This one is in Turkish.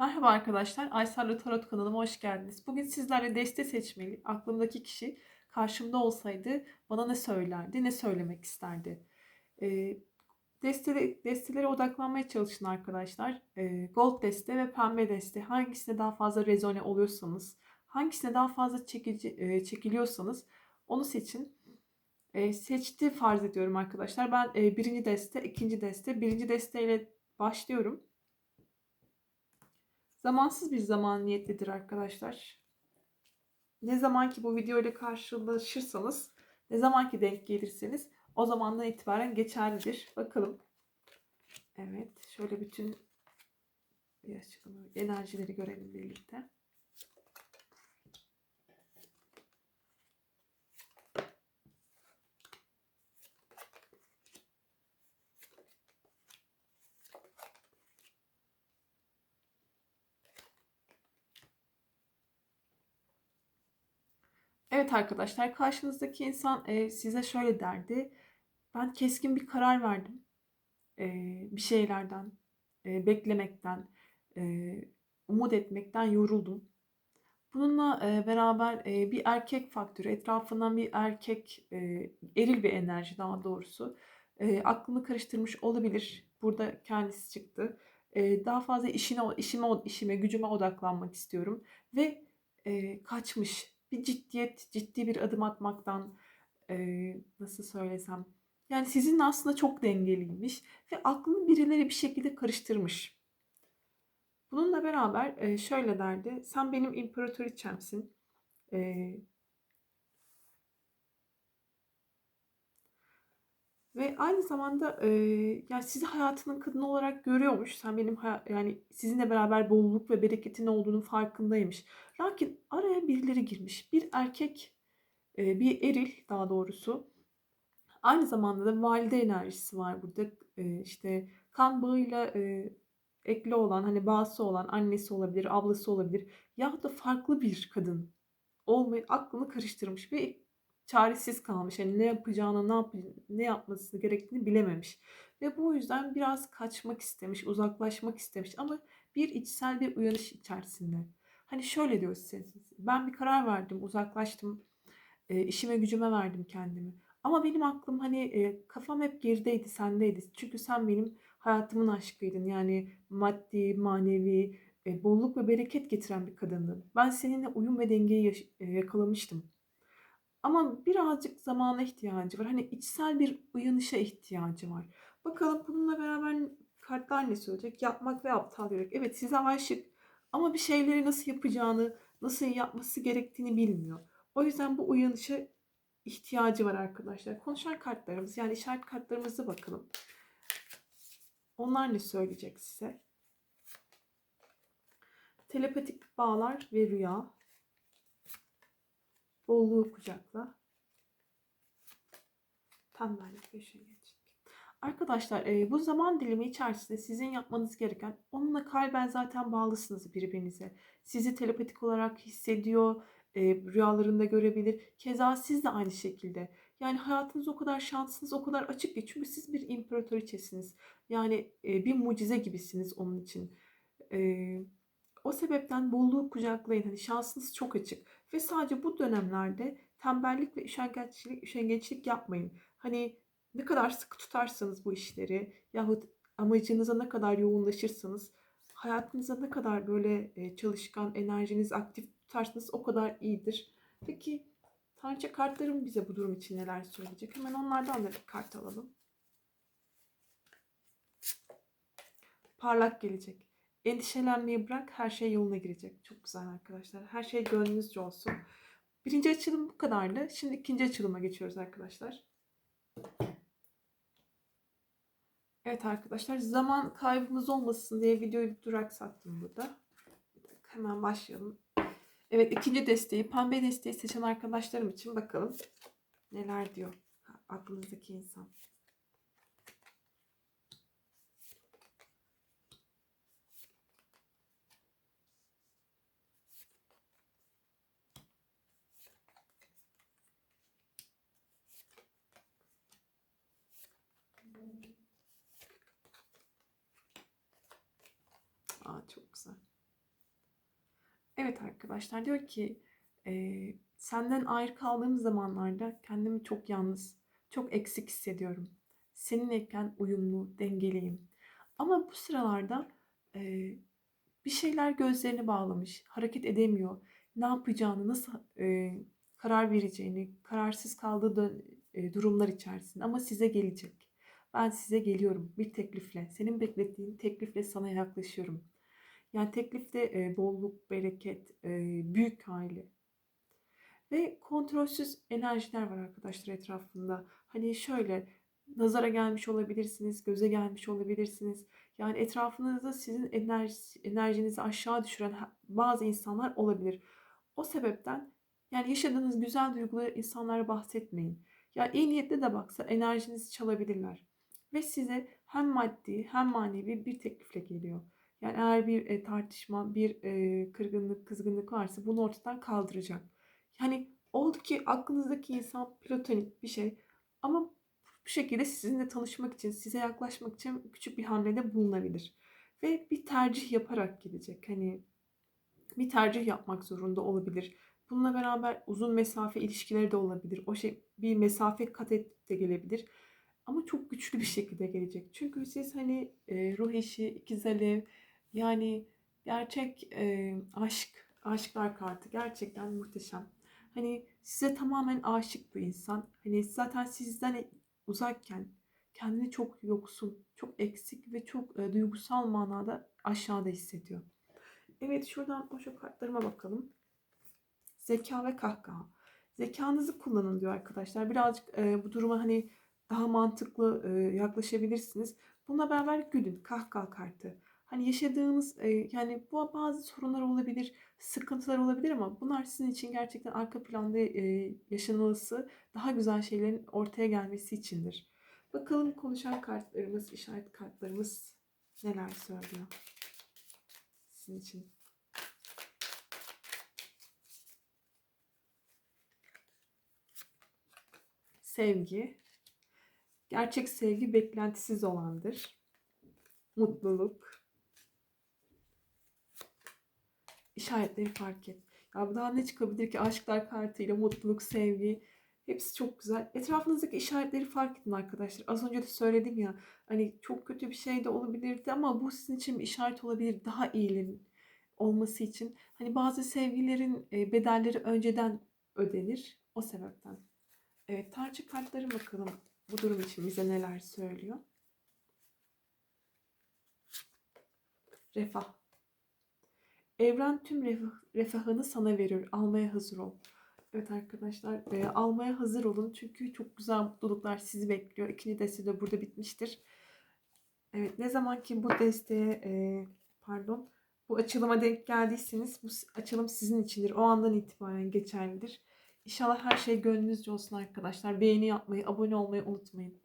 Merhaba arkadaşlar, Aysel'le Tarot kanalıma hoş geldiniz. Bugün sizlerle deste seçmeli. Aklımdaki kişi karşımda olsaydı bana ne söylerdi, ne söylemek isterdi? Ee, destele, destelere odaklanmaya çalışın arkadaşlar. Ee, gold deste ve pembe deste hangisine daha fazla rezone oluyorsanız, hangisine daha fazla çekici, e, çekiliyorsanız onu seçin. E, seçti farz ediyorum arkadaşlar. Ben e, birinci deste, ikinci deste, birinci desteyle başlıyorum. Zamansız bir zaman niyetlidir arkadaşlar. Ne zaman ki bu video ile karşılaşırsanız, ne zaman ki denk gelirseniz o zamandan itibaren geçerlidir. Bakalım. Evet, şöyle bütün bir enerjileri görelim birlikte. Evet arkadaşlar karşınızdaki insan e, size şöyle derdi. Ben keskin bir karar verdim. E, bir şeylerden, e, beklemekten, e, umut etmekten yoruldum. Bununla e, beraber e, bir erkek faktörü, etrafından bir erkek, e, eril bir enerji daha doğrusu e, aklını karıştırmış olabilir. Burada kendisi çıktı. E, daha fazla işine, işime, işime, gücüme odaklanmak istiyorum ve e, kaçmış bir ciddiyet, ciddi bir adım atmaktan e, nasıl söylesem yani sizinle aslında çok dengeliymiş ve aklını birileri bir şekilde karıştırmış. Bununla beraber e, şöyle derdi. Sen benim imparatoriçemsin. E, Ve aynı zamanda e, yani sizi hayatının kadını olarak görüyormuş. Sen benim yani sizinle beraber bolluk ve bereketin olduğunu farkındaymış. Lakin araya birileri girmiş. Bir erkek, e, bir eril daha doğrusu. Aynı zamanda da valide enerjisi var burada. E, işte kan bağıyla e, ekli olan, hani bağısı olan annesi olabilir, ablası olabilir. Yahut da farklı bir kadın olmayı aklını karıştırmış ve çaresiz kalmış. Yani ne yapacağını, ne yap ne yapması gerektiğini bilememiş. Ve bu yüzden biraz kaçmak istemiş, uzaklaşmak istemiş ama bir içsel bir uyanış içerisinde. Hani şöyle diyor size, ben bir karar verdim, uzaklaştım, e, işime gücüme verdim kendimi. Ama benim aklım hani e, kafam hep gerideydi, sendeydi. Çünkü sen benim hayatımın aşkıydın. Yani maddi, manevi, e, bolluk ve bereket getiren bir kadındın. Ben seninle uyum ve dengeyi e, yakalamıştım. Ama birazcık zamana ihtiyacı var. Hani içsel bir uyanışa ihtiyacı var. Bakalım bununla beraber kartlar ne söyleyecek? Yapmak ve aptal yürek. Evet size aşık ama bir şeyleri nasıl yapacağını, nasıl yapması gerektiğini bilmiyor. O yüzden bu uyanışa ihtiyacı var arkadaşlar. Konuşan kartlarımız yani işaret kartlarımıza bakalım. Onlar ne söyleyecek size? Telepatik bağlar ve rüya. Bolluğu kucakla. Tembellik ve üşengeçlik. Arkadaşlar e, bu zaman dilimi içerisinde sizin yapmanız gereken onunla kalben zaten bağlısınız birbirinize. Sizi telepatik olarak hissediyor, e, rüyalarında görebilir. Keza siz de aynı şekilde. Yani hayatınız o kadar şanslısınız, o kadar açık ki. Çünkü siz bir imparatoriçesiniz. Yani e, bir mucize gibisiniz onun için. E, o sebepten bolluğu kucaklayın. Hani şansınız çok açık. Ve sadece bu dönemlerde tembellik ve üşengeçlik, üşengeçlik yapmayın. Hani ne kadar sıkı tutarsanız bu işleri yahut amacınıza ne kadar yoğunlaşırsanız hayatınıza ne kadar böyle e, çalışkan, enerjiniz aktif tutarsanız o kadar iyidir. Peki Tanrıça kartlarım bize bu durum için neler söyleyecek? Hemen onlardan da bir kart alalım. Parlak gelecek. Endişelenmeyi bırak her şey yoluna girecek. Çok güzel arkadaşlar. Her şey gönlünüzce olsun. Birinci açılım bu kadardı. Şimdi ikinci açılıma geçiyoruz arkadaşlar. Evet arkadaşlar zaman kaybımız olmasın diye videoyu duraksattım burada. Hemen başlayalım. Evet ikinci desteği pembe desteği seçen arkadaşlarım için bakalım neler diyor aklınızdaki insan. Çok güzel. Evet arkadaşlar diyor ki eee, senden ayrı kaldığım zamanlarda kendimi çok yalnız, çok eksik hissediyorum. Seninleyken uyumlu, dengeliyim. Ama bu sıralarda eee, bir şeyler gözlerini bağlamış, hareket edemiyor. Ne yapacağını, nasıl eee, karar vereceğini, kararsız kaldığı dön- eee, durumlar içerisinde. Ama size gelecek. Ben size geliyorum bir teklifle. Senin beklettiğin teklifle sana yaklaşıyorum. Yani teklifte e, bolluk, bereket, e, büyük aile ve kontrolsüz enerjiler var arkadaşlar etrafında. Hani şöyle nazara gelmiş olabilirsiniz, göze gelmiş olabilirsiniz. Yani etrafınızda sizin enerji, enerjinizi aşağı düşüren bazı insanlar olabilir. O sebepten yani yaşadığınız güzel duyguları insanlara bahsetmeyin. Ya iyi niyetli de baksa enerjinizi çalabilirler. Ve size hem maddi hem manevi bir teklifle geliyor. Yani eğer bir e, tartışma, bir e, kırgınlık, kızgınlık varsa bunu ortadan kaldıracak. Yani oldu ki aklınızdaki insan platonik bir şey ama bu şekilde sizinle tanışmak için, size yaklaşmak için küçük bir hamlede bulunabilir. Ve bir tercih yaparak gidecek. Hani bir tercih yapmak zorunda olabilir. Bununla beraber uzun mesafe ilişkileri de olabilir. O şey bir mesafe kat edip de gelebilir. Ama çok güçlü bir şekilde gelecek. Çünkü siz hani e, ruh eşi, ikiz alev yani gerçek e, aşk, aşklar kartı gerçekten muhteşem. Hani size tamamen aşık bir insan. Hani zaten sizden uzakken kendini çok yoksun, çok eksik ve çok e, duygusal manada aşağıda hissediyor. Evet şuradan o şu kartlarıma bakalım. Zeka ve kahkaha. Zekanızı kullanın diyor arkadaşlar. Birazcık e, bu duruma hani daha mantıklı e, yaklaşabilirsiniz. Bununla beraber gülün. Kahkaha kartı. Hani yaşadığınız e, yani bu bazı sorunlar olabilir, sıkıntılar olabilir ama bunlar sizin için gerçekten arka planda e, yaşanılması, daha güzel şeylerin ortaya gelmesi içindir. Bakalım konuşan kartlarımız, işaret kartlarımız neler söylüyor sizin için. Sevgi. Gerçek sevgi beklentisiz olandır. Mutluluk. İşaretleri fark et. Ya daha ne çıkabilir ki? Aşklar kartıyla mutluluk, sevgi. Hepsi çok güzel. Etrafınızdaki işaretleri fark edin arkadaşlar. Az önce de söyledim ya. Hani çok kötü bir şey de olabilirdi ama bu sizin için bir işaret olabilir. Daha iyinin olması için. Hani bazı sevgilerin e, bedelleri önceden ödenir. O sebepten. Evet, tarçı kartları bakalım bu durum için bize neler söylüyor. Refah. Evren tüm refah- refahını sana veriyor. Almaya hazır ol. Evet arkadaşlar e, almaya hazır olun. Çünkü çok güzel mutluluklar sizi bekliyor. İkinci deste de burada bitmiştir. Evet ne zaman ki bu desteğe e, pardon bu açılıma denk geldiyseniz bu açılım sizin içindir. O andan itibaren geçerlidir. İnşallah her şey gönlünüzce olsun arkadaşlar. Beğeni yapmayı, abone olmayı unutmayın.